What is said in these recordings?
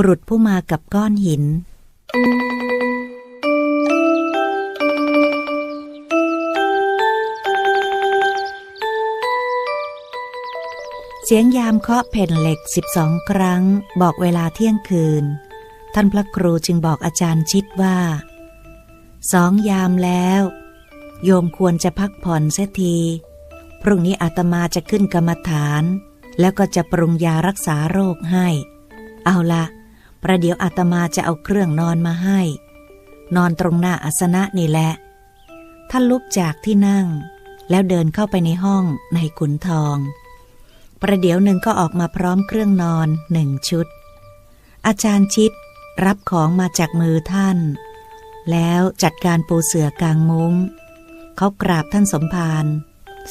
บุรุษผู้มากับก้อนหิน เสียงยามเคาะแผ่นเหล็กสิบสองครั้ง บอกเวลาเที่ยงคืน ท่านพระครูจึงบอกอาจารย์ชิดว่าสองยามแล้ว โยมควรจะพักผ่อนเสียที พรุ่งนี้อาตมาจะขึ้นกรรมฐาน แล้วก็จะปรุงยารักษาโรคให้ เอาละ ประเดี๋ยวอาตมาจะเอาเครื่องนอนมาให้ นอนตรงหน้าอาสนะนี่แหละ ท่านลุกจากที่นั่ง แล้วเดินเข้าไปในห้องในขุนทอง ประเดี๋ยวหนึ่งก็ออกมาพร้อมเครื่องนอนหนึ่งชุด อาจารย์ชิดรับของมาจากมือท่าน แล้วจัดการปูเสื่อกลางมุง้ง เขากราบท่านสมภาร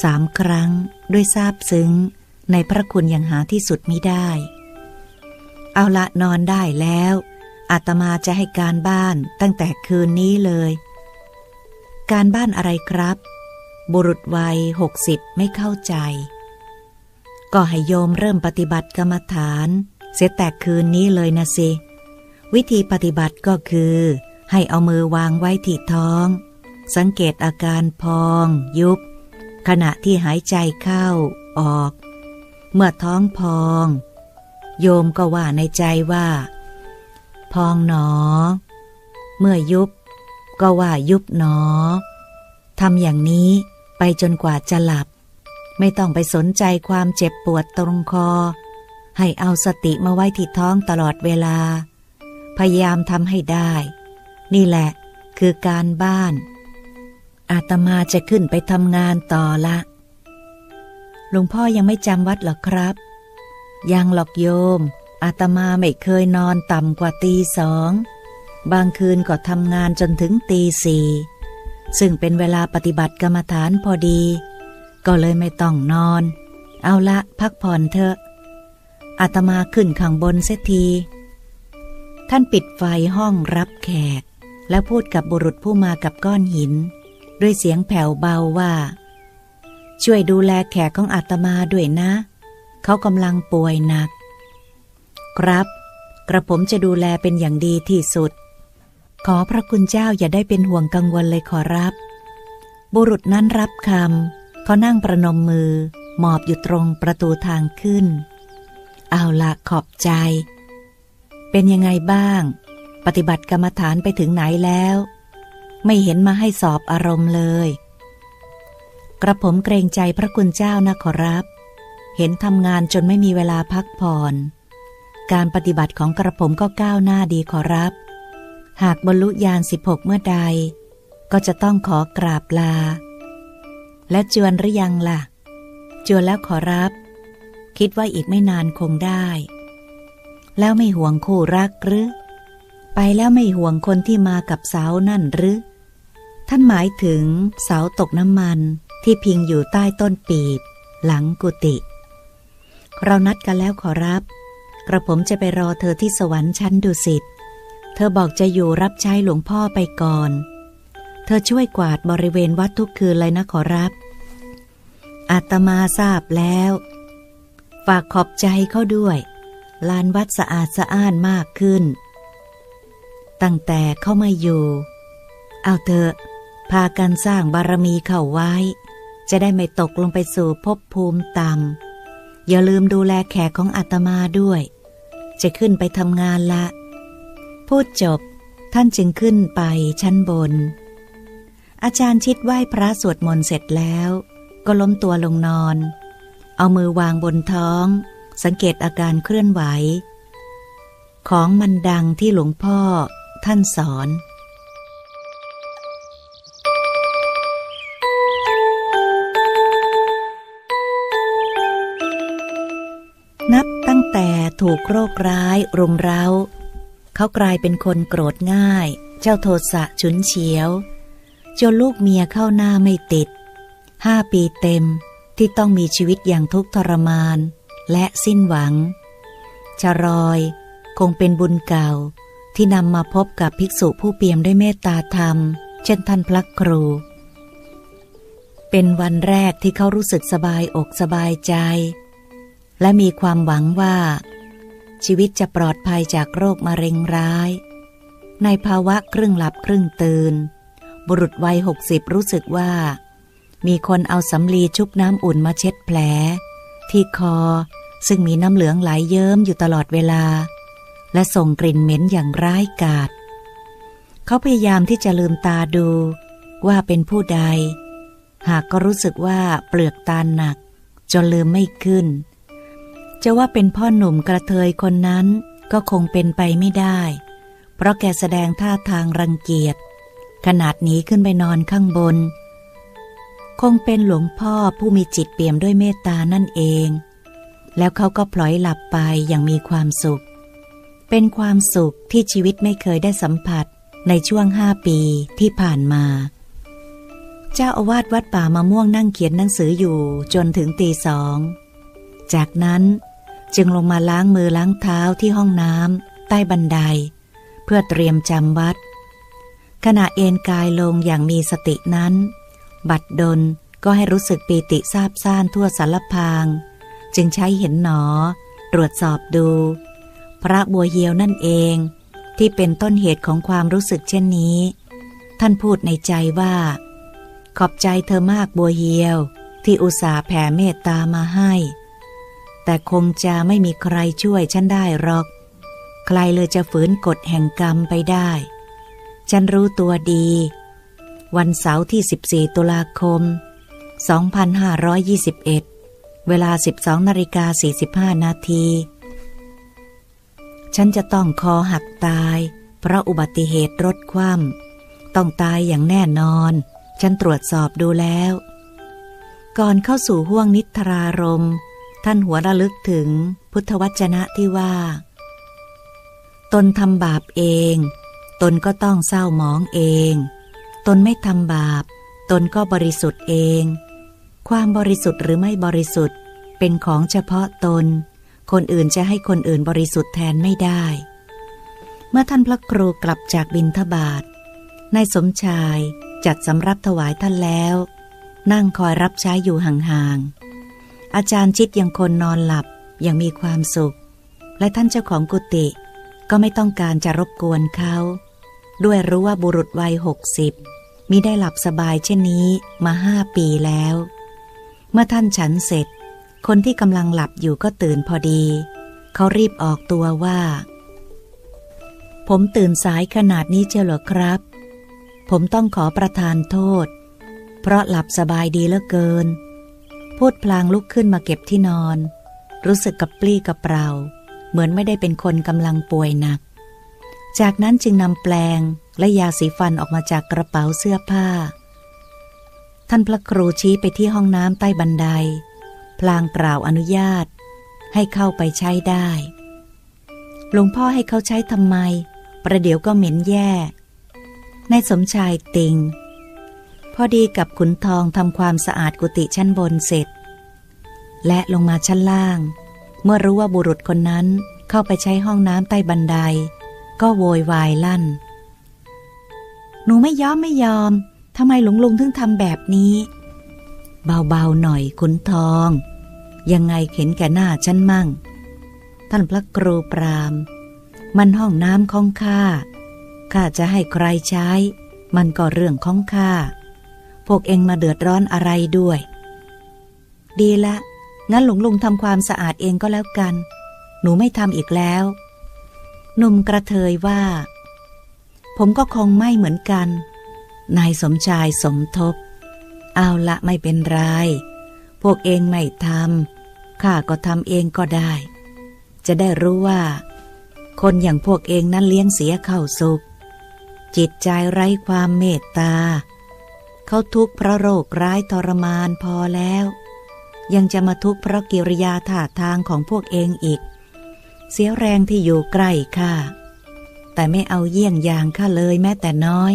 สามครั้งด้วยซาบซึ้งในพระคุณอย่างหาที่สุดมิได้ เอาละนอนได้แล้วอาตมาจะให้การบ้านตั้งแต่คืนนี้เลย การบ้านอะไรครับ บุรุษวัยหกสิบไม่เข้าใจ ก็ให้โยมเริ่มปฏิบัติกรรมฐาน เสียแต่คืนนี้เลยนะสิ วิธีปฏิบัติก็คือ ให้เอามือวางไว้ที่ท้อง สังเกตอาการพอง ยุบ ขณะที่หายใจเข้าออก เมื่อท้องพอง โยมก็ว่าในใจว่า พองหนอ เมื่อยุบ ก็ว่ายุบหนอทำอย่างนี้ไปจนกว่าจะหลับ ไม่ต้องไปสนใจความเจ็บปวดตรงคอ ให้เอาสติมาไว้ที่ท้องตลอดเวลา พยายามทำให้ได้ นี่แหละคือการบ้าน อาตมาจะขึ้นไปทำงานต่อละ หลวงพ่อยังไม่จำวัดหรอครับ ยังหรอกโยม อาตมาไม่เคยนอนต่ำกว่าตีสอง บางคืนก็ทำงานจนถึงตีสี่ซึ่งเป็นเวลาปฏิบัติกรรมฐานพอดี ก็เลยไม่ต้องนอน เอาละพักผ่อนเถอะ อาตมาขึ้นข้างบนเสียที ท่านปิดไฟห้องรับแขก แล้วพูดกับบุรุษผู้มากับก้อนหิน ด้วยเสียงแผ่วเบาว่า ช่วยดูแลแขกของอาตมาด้วยนะเเขากำลังป่วยหนัก ครับ กระผมจะดูแลเป็นอย่างดีที่สุด ขอพระคุณเจ้าอย่าได้เป็นห่วงกังวลเลยขอรับ บุรุษนั้นรับคำเขานั่งประนมมือ หมอบอยู่ตรงประตูทางขึ้น เอาละขอบใจ เป็นยังไงบ้าง ปฏิบัติกรรมฐานไปถึงไหนแล้ว ไม่เห็นมาให้สอบอารมณ์เลย กระผมเกรงใจพระคุณเจ้านะขอรับ เห็นทำงานจนไม่มีเวลาพักผ่อน การปฏิบัติของกระผมก็ก้าวหน้าดีขอรับ หากบรรลุญาณสิบหกเมื่อใด ก็จะต้องขอกราบลา และจวนหรือยังล่ะ จวนแล้วขอรับ คิดว่าอีกไม่นานคงได้ แล้วไม่ห่วงคู่รักหรือ ไปแล้วไม่ห่วงคนที่มากับสาวนั่นหรือ ท่านหมายถึงเสาตกน้ำมันที่พิงอยู่ใต้ต้นปีบ หลังกุฏิ เรานัดกันแล้วขอรับ กระผมจะไปรอเธอที่สวรรค์ชั้นดุสิต เธอบอกจะอยู่รับใช้หลวงพ่อไปก่อน เธอช่วยกวาดบริเวณวัดทุกคืนเลยนะขอรับ อาตมาทราบแล้ว ฝากขอบใจเขาด้วย ลานวัดสะอาดสะอ้านมากขึ้น ตั้งแต่เข้ามาอยู่ เอาเถอะ พากันสร้างบารมีเข้าไว้ จะได้ไม่ตกลงไปสู่ภพภูมิต่ำ อย่าลืมดูแลแขกของอาตมาด้วย จะขึ้นไปทำงานละ พูดจบ ท่านจึงขึ้นไปชั้นบน อาจารย์ชิดไหว้พระสวดมนต์เสร็จแล้ว ก็ล้มตัวลงนอน เอามือวางบนท้อง สังเกตอาการเคลื่อนไหว ของมันดังที่หลวงพ่อท่านสอน ถูกโรคร้าย รุมเร้า เขากลายเป็นคนโกรธง่าย เจ้าโทสะฉุนเฉียว จนลูกเมียเข้าหน้าไม่ติด ห้าปีเต็มที่ต้องมีชีวิตอย่างทุกข์ทรมาน และสิ้นหวัง ชรอยคงเป็นบุญเก่าที่นำมาพบกับภิกษุผู้เปี่ยมด้วยเมตตาธรรม เช่นท่านพระครู เป็นวันแรกที่เขารู้สึกสบายอกสบายใจ และมีความหวังว่า ชีวิตจะปลอดภัยจากโรคมะเร็งร้าย ในภาวะครึ่งหลับครึ่งตื่น บุรุษวัยหกสิบรู้สึกว่า มีคนเอาสำลีชุบน้ำอุ่นมาเช็ดแผล ที่คอซึ่งมีน้ำเหลืองไหลเยิ้มอยู่ตลอดเวลา และส่งกลิ่นเหม็นอย่างร้ายกาจเขาพยายามที่จะลืมตาดูว่าเป็นผู้ใด หากก็รู้สึกว่าเปลือกตาหนัก จนลืมไม่ขึ้น จะว่าเป็นพ่อหนุ่มกระเทยคนนั้นก็คงเป็นไปไม่ได้ เพราะแกแสดงท่าทางรังเกียจ ขนาดหนีขึ้นไปนอนข้างบน คงเป็นหลวงพ่อผู้มีจิตเปี่ยมด้วยเมตตานั่นเอง แล้วเขาก็พลอยหลับไปอย่างมีความสุข เป็นความสุขที่ชีวิตไม่เคยได้สัมผัสในช่วงห้าปีที่ผ่านมา เจ้าอาวาสวัดป่ามะม่วงนั่งเขียนหนังสืออยู่จนถึงตีสอง จากนั้น จึงลงมาล้างมือล้างเท้าที่ห้องน้ำใต้บันได เพื่อเตรียมจำวัด ขณะเอนกายลงอย่างมีสตินั้น บัดดลก็ให้รู้สึกปีติซาบซ่านทั่วสารพาง จึงใช้เห็นหนอ ตรวจสอบดู พระบัวเยียวนั่นเอง ที่เป็นต้นเหตุของความรู้สึกเช่นนี้ ท่านพูดในใจว่า ขอบใจเธอมากบัวเยียว ที่อุตส่าห์แผ่เมตตามาให้ แต่คงจะไม่มีใครช่วยฉันได้หรอก ใครเลยจะฝืนกฎแห่งกรรมไปได้ ฉันรู้ตัวดี วันเสาร์ที่ 14 ตุลาคม 2521 เวลา 12นาฬิกา45 นาที ฉันจะต้องคอหักตาย เพราะอุบัติเหตุรถคว่ำต้องตายอย่างแน่นอน ฉันตรวจสอบดูแล้ว ก่อนเข้าสู่ห้วงนิทรารม ท่านหัวระลึกถึงพุทธวจนะที่ว่า ตนทำบาปเอง ตนก็ต้องเศร้าหมองเอง ตนไม่ทำบาป ตนก็บริสุทธิ์เอง ความบริสุทธิ์หรือไม่บริสุทธิ์เป็นของเฉพาะตน คนอื่นจะให้คนอื่นบริสุทธิ์แทนไม่ได้ เมื่อท่านพระครูกลับจากบินทบาทนายสมชายจัดสำรับถวายท่านแล้ว นั่งคอยรับใช้อยู่ห่างๆ อาจารย์ชิดยังคนนอนหลับยังมีความสุข และท่านเจ้าของกุฏิก็ไม่ต้องการจะรบกวนเขา ด้วยรู้ว่าบุรุษวัยหกสิบมิได้หลับสบายเช่นนี้มาห้าปีแล้ว เมื่อท่านฉันเสร็จ คนที่กำลังหลับอยู่ก็ตื่นพอดี เขารีบออกตัวว่า ผมตื่นสายขนาดนี้เชียวเหรอครับ ผมต้องขอประทานโทษ เพราะหลับสบายดีเหลือเกิน พูดพลางลุกขึ้นมาเก็บที่นอน รู้สึกกับปลี้กับเปล่า เหมือนไม่ได้เป็นคนกำลังป่วยหนัก จากนั้นจึงนำแปลงและยาสีฟันออกมาจากกระเป๋าเสื้อผ้า ท่านพระครูชี้ไปที่ห้องน้ำใต้บันได พลางกล่าวอนุญาต ให้เข้าไปใช้ได้ หลวงพ่อให้เขาใช้ทำไม ประเดี๋ยวก็เหม็นแย่ในสมชายติง พอดีกับขุนทองทำความสะอาดกุฏิชั้นบนเสร็จ และลงมาชั้นล่าง เมื่อรู้ว่าบุรุษคนนั้นเข้าไปใช้ห้องน้ำใต้บันได ก็โวยวายลั่น หนูไม่ยอมไม่ยอมทำไมหลวงลุงถึงทำแบบนี้ เบาๆหน่อยคุณทอง ยังไงเข็นแก่หน้าฉันมั่ง ท่านพระครูปราม มันห้องน้ำของข้าข้าจะให้ใครใช้ มันก็เรื่องของข้า พวกเองมาเดือดร้อนอะไรด้วย ดีละ งั้นหลวงลุงทำความสะอาดเองก็แล้วกัน หนูไม่ทำอีกแล้ว หนุ่มกระเทยว่า ผมก็คงไม่เหมือนกัน นายสมชายสมทบ เอาละไม่เป็นไร พวกเองไม่ทำข้าก็ทำเองก็ได้ จะได้รู้ว่า คนอย่างพวกเองนั้นเลี้ยงเสียเข้าสุข จิตใจไร้ความเมตตา เขาทุกข์เพราะโรคร้ายทรมานพอแล้ว ยังจะมาทุกข์เพราะกิริยาท่าทางของพวกเองอีก เสียแรงที่อยู่ใกล้ข้าแต่ไม่เอาเยี่ยงอย่างข้าเลยแม้แต่น้อย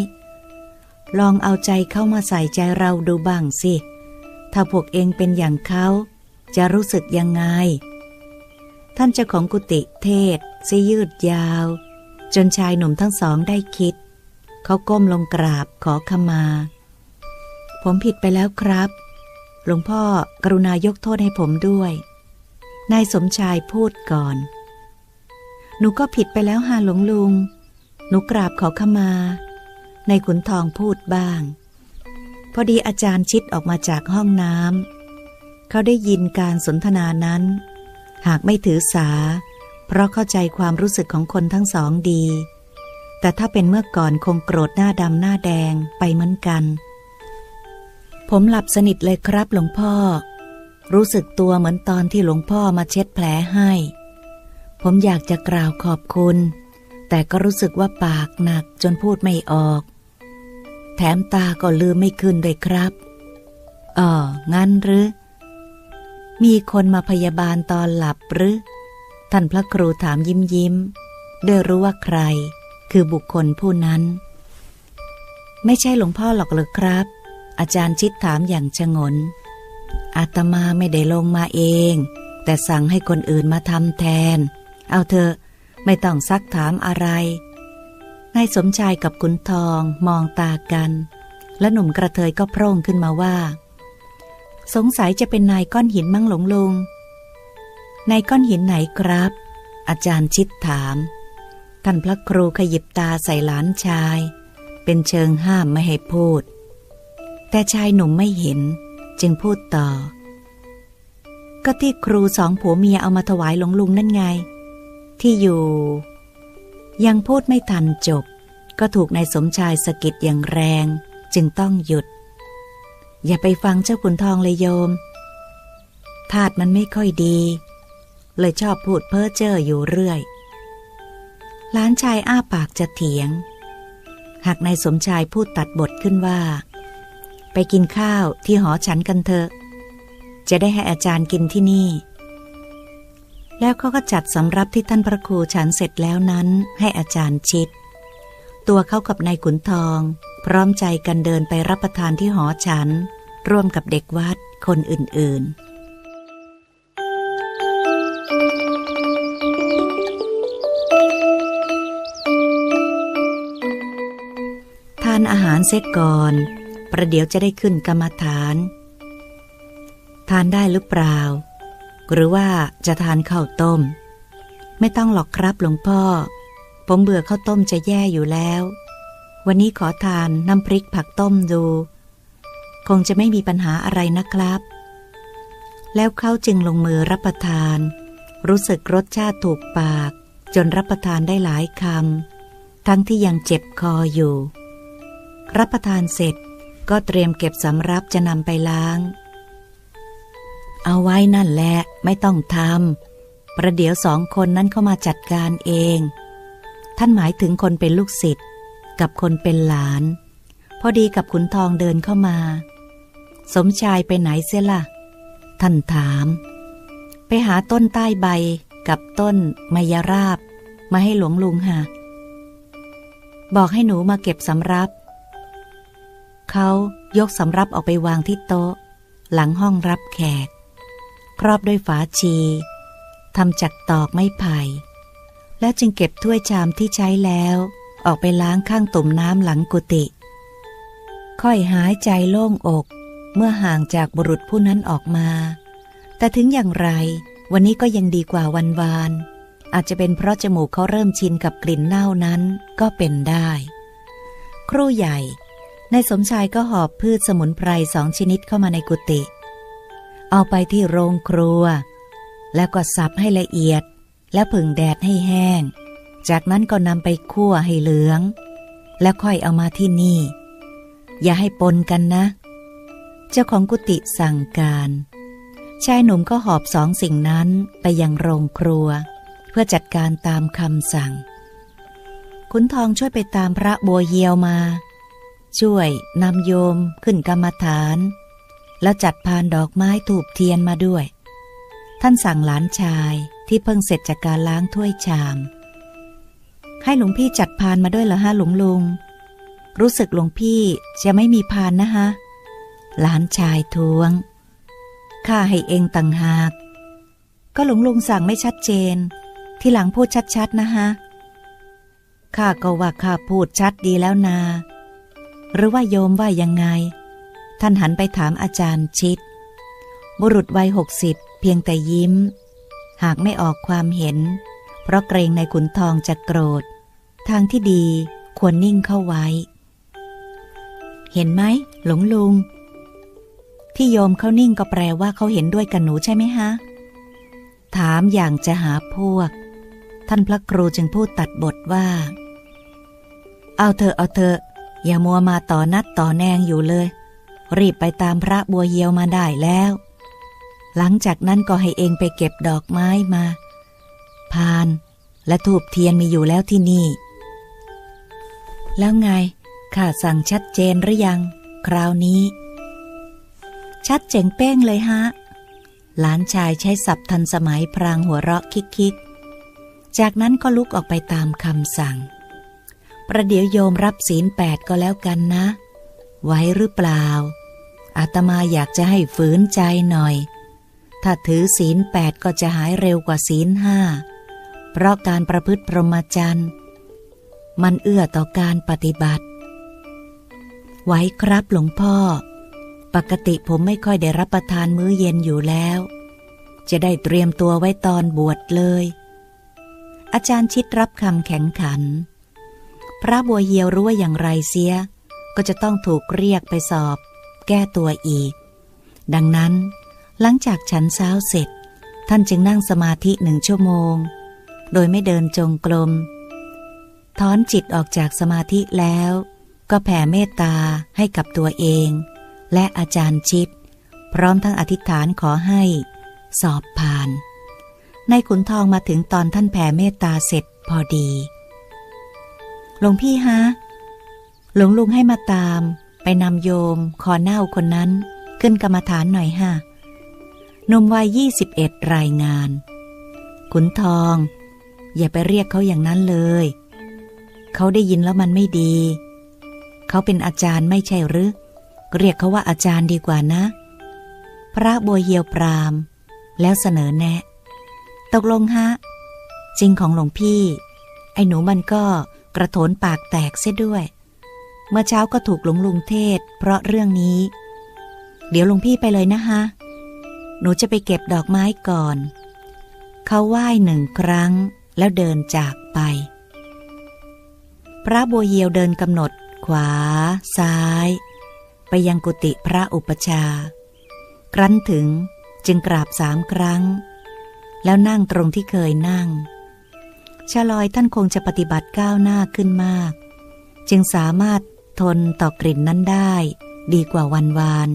ลองเอาใจเข้ามาใส่ใจเราดูบ้างสิ ถ้าพวกเองเป็นอย่างเขาจะรู้สึกยังไง ท่านเจ้าของกุฏิเทศซียืดยาว จนชายหนุ่มทั้งสองได้คิด เขาก้มลงกราบขอขมา ผมผิดไปแล้วครับ หลวงพ่อกรุณายกโทษให้ผมด้วย นายสมชายพูดก่อน หนูก็ผิดไปแล้วฮะหลวงลุง หนูกราบขอขมา ในขุนทองพูดบ้าง พอดีอาจารย์ชิดออกมาจากห้องน้ำ เขาได้ยินการสนทนานั้น หากไม่ถือสา เพราะเข้าใจความรู้สึกของคนทั้งสองดี แต่ถ้าเป็นเมื่อก่อนคงโกรธหน้าดำหน้าแดงไปเหมือนกัน ผมหลับสนิทเลยครับหลวงพ่อ รู้สึกตัวเหมือนตอนที่หลวงพ่อมาเช็ดแผลให้ ผมอยากจะกล่าวขอบคุณ แต่ก็รู้สึกว่าปากหนักจนพูดไม่ออก แถมตาก็ลืมไม่ขึ้นเลยครับอ๋องั้นหรือ มีคนมาพยาบาลตอนหลับหรือ ท่านพระครูถามยิ้มยิ้มด้วยรู้ว่าใคร คือบุคคลผู้นั้น ไม่ใช่หลวงพ่อหรอกหรือครับ อาจารย์ชิดถามอย่างชงน อาตมาไม่ได้ลงมาเอง แต่สั่งให้คนอื่นมาทำแทน เอาเถอะ ไม่ต้องซักถามอะไร นายสมชายกับขุนทองมองตากัน และหนุ่มกระเทยก็โพร่งขึ้นมาว่า สงสัยจะเป็นนายก้อนหินมั่งหลงลุง นายก้อนหินไหนครับ อาจารย์ชิดถาม ท่านพระครูขยิบตาใส่หลานชาย เป็นเชิงห้ามไม่ให้พูด แต่ชายหนุ่มไม่เห็น จึงพูดต่อ ก็ที่ครูสองผัวเมียเอามาถวายหลวงลุงนั่นไง ที่อยู่ ยังพูดไม่ทันจบ ก็ถูกนายสมชายสะกิดอย่างแรง จึงต้องหยุด อย่าไปฟังเจ้าขุนทองเลยโยมธาตุมันไม่ค่อยดี เลยชอบพูดเพ้อเจ้ออยู่เรื่อยหลานชายอ้าปากจะเถียง หากนายสมชายพูดตัดบทขึ้นว่า ไปกินข้าวที่หอฉันกันเถอะ จะได้ให้อาจารย์กินที่นี่ แล้วเขาก็จัดสำรับที่ท่านพระครูฉันเสร็จแล้วนั้นให้อาจารย์ชิด ตัวเขากับนายขุนทอง พร้อมใจกันเดินไปรับประทานที่หอฉัน ร่วมกับเด็กวัดคนอื่นๆทานอาหารเสร็จก่อน ประเดี๋ยวจะได้ขึ้นกรรมฐาน ทานได้หรือเปล่า หรือว่าจะทานข้าวต้ม ไม่ต้องหรอกครับหลวงพ่อ ผมเบื่อข้าวต้มจะแย่อยู่แล้ว วันนี้ขอทานน้ำพริกผักต้มดู คงจะไม่มีปัญหาอะไรนะครับ แล้วเขาจึงลงมือรับประทาน รู้สึกรสชาติถูกปาก จนรับประทานได้หลายคำทั้งที่ยังเจ็บคออยู่ รับประทานเสร็จ ก็เตรียมเก็บสำรับจะนำไปล้าง เอาไว้นั่นแหละไม่ต้องทำประเดี๋ยวสองคนนั้นเข้ามาจัดการเอง ท่านหมายถึงคนเป็นลูกศิษย์กับคนเป็นหลาน พอดีกับขุนทองเดินเข้ามา สมชายไปไหนเสียละ่ะ ท่านถาม ไปหาต้นใต้ใบกับต้นมายราบ มาให้หลวงลุงหะบอกให้หนูมาเก็บสำรับ เขายกสำรับออกไปวางที่โต๊ะ หลังห้องรับแขก ครอบด้วยฝาชีทำจากตอกไม้ไผ่แล้วจึงเก็บถ้วยชามที่ใช้แล้ว ออกไปล้างข้างตุ่มน้ำหลังกุฏิค่อยหายใจโล่งอก เมื่อห่างจากบุรุษผู้นั้นออกมา แต่ถึงอย่างไร วันนี้ก็ยังดีกว่าวันวาน อาจจะเป็นเพราะจมูกเขาเริ่มชินกับกลิ่นเน่านั้นก็เป็นได้ ครูใหญ่ ในสมชายก็หอบพืชสมุนไพรสองชนิดเข้ามาในกุฏิเอาไปที่โรงครัว แล้วก็สับให้ละเอียด และผึ่งแดดให้แห้ง จากนั้นก็นำไปคั่วให้เหลือง แล้วค่อยเอามาที่นี่ อย่าให้ปนกันนะ เจ้าของกุฏิสั่งการ ชายหนุ่มก็หอบสองสิ่งนั้นไปยังโรงครัว เพื่อจัดการตามคำสั่ง ขุนทองช่วยไปตามพระบัวเยียวมา ช่วยนำโยมขึ้นกรรมฐาน แล้วจัดพานดอกไม้ถูกเทียนมาด้วย ท่านสั่งหลานชายที่เพิ่งเสร็จจากการล้างถ้วยชาม ให้หลวงพี่จัดพานมาด้วยเหรอฮะหลวงลุง รู้สึกหลวงพี่จะไม่มีพานนะฮะหลานชายทวงข้าให้เองต่างหาก ก็หลวงลุงสั่งไม่ชัดเจน ที่หลังพูดชัดๆนะฮะข้าก็ว่าข้าพูดชัดดีแล้วนา หรือว่าโยมว่ายังไง ท่านหันไปถามอาจารย์ชิด บุรุษวัยหกสิบเพียงแต่ยิ้ม หากไม่ออกความเห็น เพราะเกรงในขุนทองจะโกรธ ทางที่ดีควรนิ่งเข้าไว้ เห็นไหมหลวงลุง ที่โยมเขานิ่งก็แปลว่าเขาเห็นด้วยกับหนูใช่ไหมฮะ ถามอย่างจะหาพวก ท่านพระครูจึงพูดตัดบทว่า เอาเถอเอาเถอ อย่ามัวมาต่อนัดต่อแนงอยู่เลย รีบไปตามพระบัวเยียวมาได้แล้ว หลังจากนั้นก็ให้เองไปเก็บดอกไม้มา พาน และทูบเทียนมีอยู่แล้วที่นี่ แล้วไงข้าสั่งชัดเจนหรือยัง คราวนี้ ชัดเจ๋งเป้งเลยฮะ หลานชายใช้ศัพท์ทันสมัยพรางหัวเราะคิกๆ จากนั้นก็ลุกออกไปตามคำสั่ง ประเดี๋ยวโยมรับศีลแปดก็แล้วกันนะ ไว้หรือเปล่า อาตมาอยากจะให้ฝืนใจหน่อย ถ้าถือศีลแปดก็จะหายเร็วกว่าศีลห้า เพราะการประพฤติพรหมจรรย์ มันเอื้อต่อการปฏิบัติ ไว้ครับหลวงพ่อ ปกติผมไม่ค่อยได้รับประทานมื้อเย็นอยู่แล้ว จะได้เตรียมตัวไว้ตอนบวชเลย อาจารย์ชิดรับคำแข็งขัน พระบัวเหียวรู้ว่าอย่างไรเสีย ก็จะต้องถูกเรียกไปสอบ แก้ตัวอีก ดังนั้น หลังจากฉันเช้าเสร็จ ท่านจึงนั่งสมาธิหนึ่งชั่วโมง โดยไม่เดินจงกรมถอนจิตออกจากสมาธิแล้ว ก็แผ่เมตตาให้กับตัวเอง และอาจารย์ชิดพร้อมทั้งอธิษฐานขอให้ สอบผ่าน ในขุนทองมาถึงตอนท่านแผ่เมตตาเสร็จพอดี หลวงพี่ฮะ หลวงลุงให้มาตาม ไปนำโยมคอเน่าคนนั้น ขึ้นกรรมฐานหน่อยฮะหนุ่มวัยยี่สิบเอ็ดรายงาน ขุนทอง อย่าไปเรียกเขาอย่างนั้นเลย เขาได้ยินแล้วมันไม่ดี เขาเป็นอาจารย์ไม่ใช่หรือ เรียกเขาว่าอาจารย์ดีกว่านะ พระบัวเยียวปราม แล้วเสนอแนะ ตกลงฮะ จริงของหลวงพี่ ไอ้หนูมันก็ กระโถนปากแตกเสียด้วย เมื่อเช้าก็ถูกหลวงลุงเทศ เพราะเรื่องนี้ เดี๋ยวหลวงพี่ไปเลยนะฮะหนูจะไปเก็บดอกไม้ก่อน เขาไหว้หนึ่งครั้งแล้วเดินจากไป พระบัวเยียวเดินกำหนด ขวา ซ้าย ไปยังกุฏิพระอุปชา ครั้นถึงจึงกราบสามครั้ง แล้วนั่งตรงที่เคยนั่ง ชาลอยท่านคงจะปฏิบัติก้าวหน้าขึ้นมาก จึงสามารถทนต่อกลิ่นนั้นได้ ดีกว่าวันวาน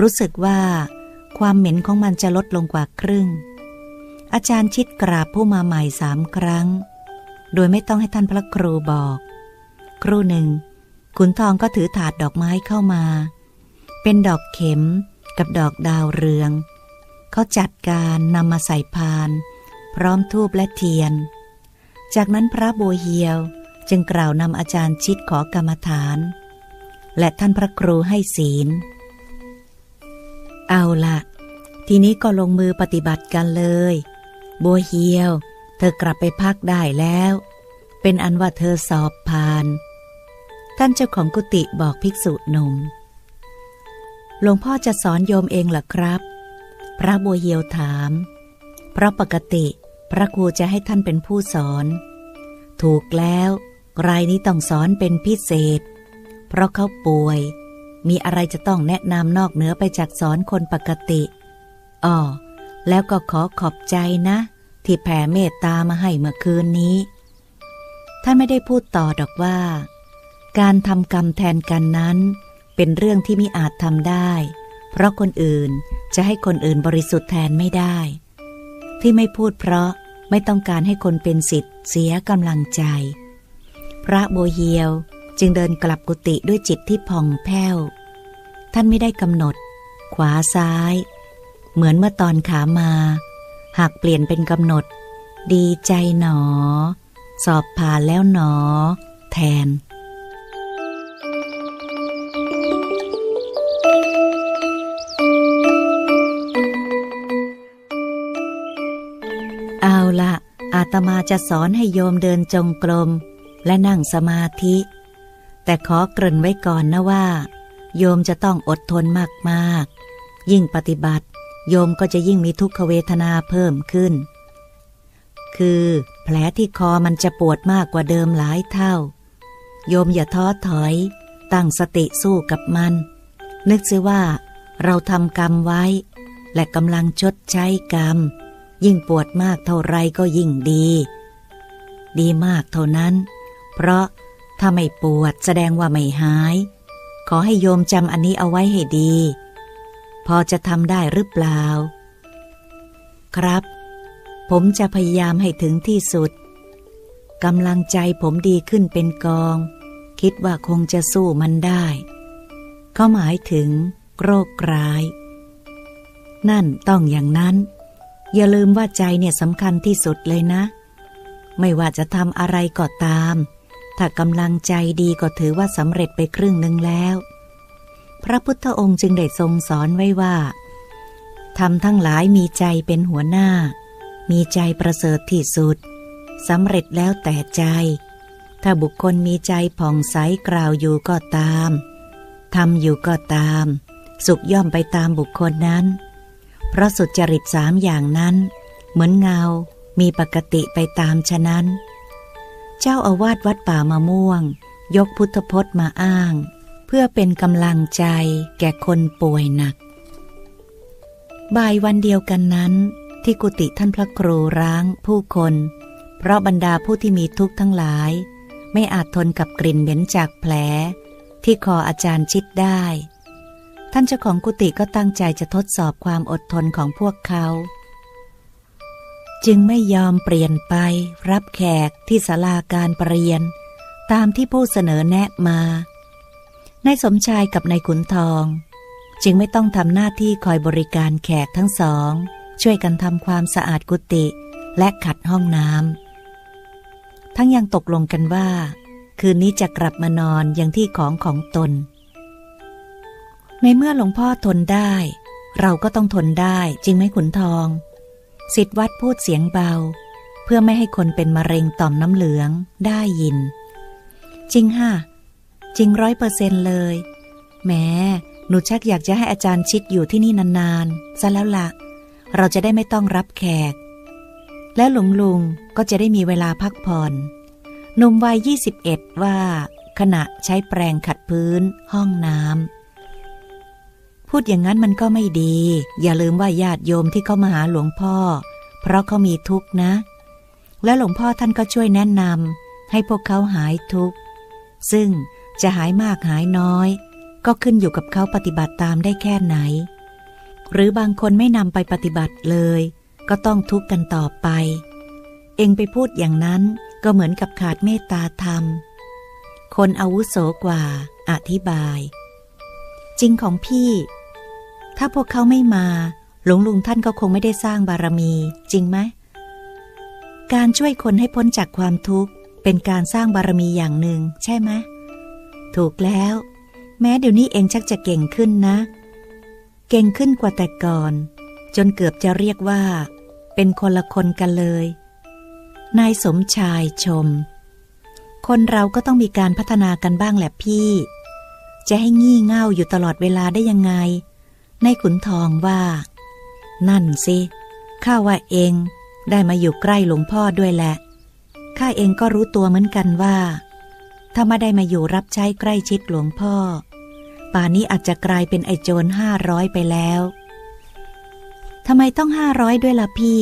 รู้สึกว่า ความเหม็นของมันจะลดลงกว่าครึ่ง อาจารย์ชิดกราบผู้มาใหม่สามครั้ง โดยไม่ต้องให้ท่านพระครูบอก ครู่หนึ่งขุนทองก็ถือถาดดอกไม้เข้ามา เป็นดอกเข็มกับดอกดาวเรือง เขาจัดการนำมาใส่พาน พร้อมทูบและเทียน จากนั้นพระโบเฮียวจึงกล่าวนำอาจารย์ชิดขอกรรมฐาน และท่านพระครูให้ศีล เอาละทีนี้ก็ลงมือปฏิบัติกันเลย บัวเฮียว เธอกลับไปพักได้แล้ว เป็นอันว่าเธอสอบผ่าน ท่านเจ้าของกุฏิบอกภิกษุหนุ่มหลวงพ่อจะสอนโยมเองเหรอครับ พระบัวเฮียวถาม เพราะปกติ พระครูจะให้ท่านเป็นผู้สอน ถูกแล้ว รายนี้ต้องสอนเป็นพิเศษ เพราะเขาป่วย มีอะไรจะต้องแนะนำนอกเหนือไปจากสอนคนปกติอ๋อแล้วก็ขอขอบใจนะ ที่แผ่เมตตามาให้เมื่อคืนนี้ ท่านไม่ได้พูดต่อดอกว่า การทำกรรมแทนกันนั้น เป็นเรื่องที่มิอาจทำได้ เพราะคนอื่นจะให้คนอื่นบริสุทธิ์แทนไม่ได้ ที่ไม่พูดเพราะไม่ต้องการให้คนเป็นสิทธิ์เสียกำลังใจ พระโบเฮียวจึงเดินกลับกุฏิด้วยจิตที่ผ่องแผ้ว ท่านไม่ได้กำหนด ขวาซ้าย เหมือนเมื่อตอนขามา หากเปลี่ยนเป็นกำหนด ดีใจหนอ สอบผ่านแล้วหนอ แทน จะสอนให้โยมเดินจงกรมและนั่งสมาธิ แต่ขอเกริ่นไว้ก่อนนะว่า โยมจะต้องอดทนมากๆ ยิ่งปฏิบัติ โยมก็จะยิ่งมีทุกขเวทนาเพิ่มขึ้น คือ แผลที่คอมันจะปวดมากกว่าเดิมหลายเท่า โยมอย่าท้อถอย ตั้งสติสู้กับมัน นึกซิว่า เราทำกรรมไว้ และกำลังชดใช้กรรม ยิ่งปวดมากเท่าไรก็ยิ่งดี ดีมากเท่านั้น เพราะถ้าไม่ปวดแสดงว่าไม่หาย ขอให้โยมจำอันนี้เอาไว้ให้ดี พอจะทำได้หรือเปล่า ครับ ผมจะพยายามให้ถึงที่สุดกำลังใจผมดีขึ้นเป็นกอง คิดว่าคงจะสู้มันได้เขาหมายถึงโรคร้าย นั่นต้องอย่างนั้น อย่าลืมว่าใจเนี่ยสำคัญที่สุดเลยนะ ไม่ว่าจะทำอะไรก็ตาม ถ้ากำลังใจดีก็ถือว่าสำเร็จไปครึ่งหนึ่งแล้ว พระพุทธองค์จึงได้ทรงสอนไว้ว่าทำทั้งหลายมีใจเป็นหัวหน้า มีใจประเสริฐที่สุดสำเร็จแล้วแต่ใจ ถ้าบุคคลมีใจผ่องใสกล่าวอยู่ก็ตามทำอยู่ก็ตาม สุขย่อมไปตามบุคคลนั้น เพราะสุจริตสามอย่างนั้น เหมือนเงา มีปกติไปตามฉะนั้น เจ้าอาวาสวัดป่ามะม่วง ยกพุทธพจน์มาอ้าง เพื่อเป็นกำลังใจแก่คนป่วยหนัก บ่ายวันเดียวกันนั้น ที่กุฏิท่านพระครูร้างผู้คน เพราะบรรดาผู้ที่มีทุกข์ทั้งหลาย ไม่อาจทนกับกลิ่นเหม็นจากแผล ที่คออาจารย์ชิดได้ ท่านเจ้าของกุฏิก็ตั้งใจจะทดสอบความอดทนของพวกเขา จึงไม่ยอมเปลี่ยนไป รับแขกที่ศาลาการประเรียน ตามที่ผู้เสนอแนะมานายสมชายกับนายขุนทอง จึงไม่ต้องทำหน้าที่คอยบริการแขกทั้งสอง ช่วยกันทำความสะอาดกุฏิและขัดห้องน้ำทั้งยังตกลงกันว่า คืนนี้จะกลับมานอนอย่างที่ของของตน ในเมื่อหลวงพ่อทนได้ เราก็ต้องทนได้จริงไหมขุนทอง สิทธวัดพูดเสียงเบา เพื่อไม่ให้คนเป็นมะเร็งต่อมน้ำเหลืองได้ยิน จริงฮะจริงร้อยเปอร์เซนเลยแหม้หนูชักอยากจะให้อาจารย์ชิดอยู่ที่นี่นานๆซะแล้วละ่ะ เราจะได้ไม่ต้องรับแขก และหลวงลุงก็จะได้มีเวลาพักผ่อนหนุ่มวัยยี่สิบเอ็ดว่า ขณะใช้แปรงขัดพื้นห้องน้ำ พูดอย่างนั้นมันก็ไม่ดี อย่าลืมว่าญาติโยมที่เขามาหาหลวงพ่อ เพราะเขามีทุกข์นะ และหลวงพ่อท่านก็ช่วยแนะนำให้พวกเขาหายทุกข์ ซึ่งจะหายมากหายน้อย ก็ขึ้นอยู่กับเขาปฏิบัติตามได้แค่ไหน หรือบางคนไม่นำไปปฏิบัติเลย ก็ต้องทุกข์กันต่อไป เองไปพูดอย่างนั้นก็เหมือนกับขาดเมตตาธรรม คนอาวุโสกว่า อธิบาย จริงของพี่ ถ้าพวกเขาไม่มา หลวงลุงท่านก็คงไม่ได้สร้างบารมี จริงไหม การช่วยคนให้พ้นจากความทุกข์ เป็นการสร้างบารมีอย่างหนึ่ง ใช่ไหม ถูกแล้ว แม้เดี๋ยวนี้เองชักจะเก่งขึ้นนะ เก่งขึ้นกว่าแต่ก่อน จนเกือบจะเรียกว่า เป็นคนละคนกันเลย นายสมชายชม คนเราก็ต้องมีการพัฒนากันบ้างแหละพี่ จะให้งี่เง่าอยู่ตลอดเวลาได้ยังไง ในายขุนทองว่า นั่นสิ ข้าว่าเองได้มาอยู่ใกล้หลวงพ่อด้วยแหละ ข้าเองก็รู้ตัวเหมือนกันว่า ถ้าไม่ได้มาอยู่รับใช้ใกล้ชิดหลวงพ่อ ป่านนี้อาจจะกลายเป็นไอโจรห้าร้อยไปแล้วทำไมต้องห้าร้อยด้วยล่ะพี่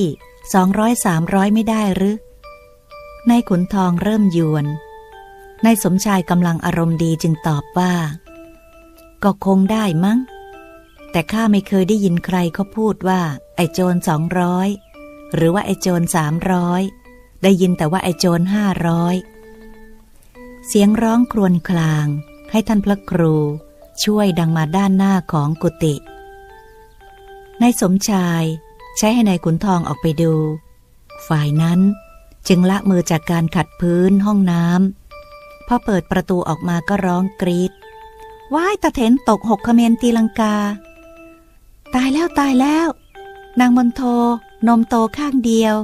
สองร้อยสามร้อยไม่ได้หรือนายขุนทองเริ่มยวนนายสมชายกำลังอารมณ์ดีจึงตอบว่า ก็คงได้มั้ง แต่ข้าไม่เคยได้ยินใครเขาพูดว่า ไอโจรสองร้อยหรือว่าไอโจรสามร้อยได้ยินแต่ว่าไอโจรห้าร้อยเสียงร้องครวญคลาง ให้ท่านพระครูช่วยดังมาด้านหน้าของกุฏินายสมชายใช้ให้ในายขุนทองออกไปดู ฝ่ายนั้นจึงละมือจากการขัดพื้นห้องน้ำพอเปิดประตูออกมาก็ร้องกรีด ว่ายตะเถนตกหกขมนตีลังกา ตายแล้วตายแล้ว นางมนโทนมโตข้างเดียว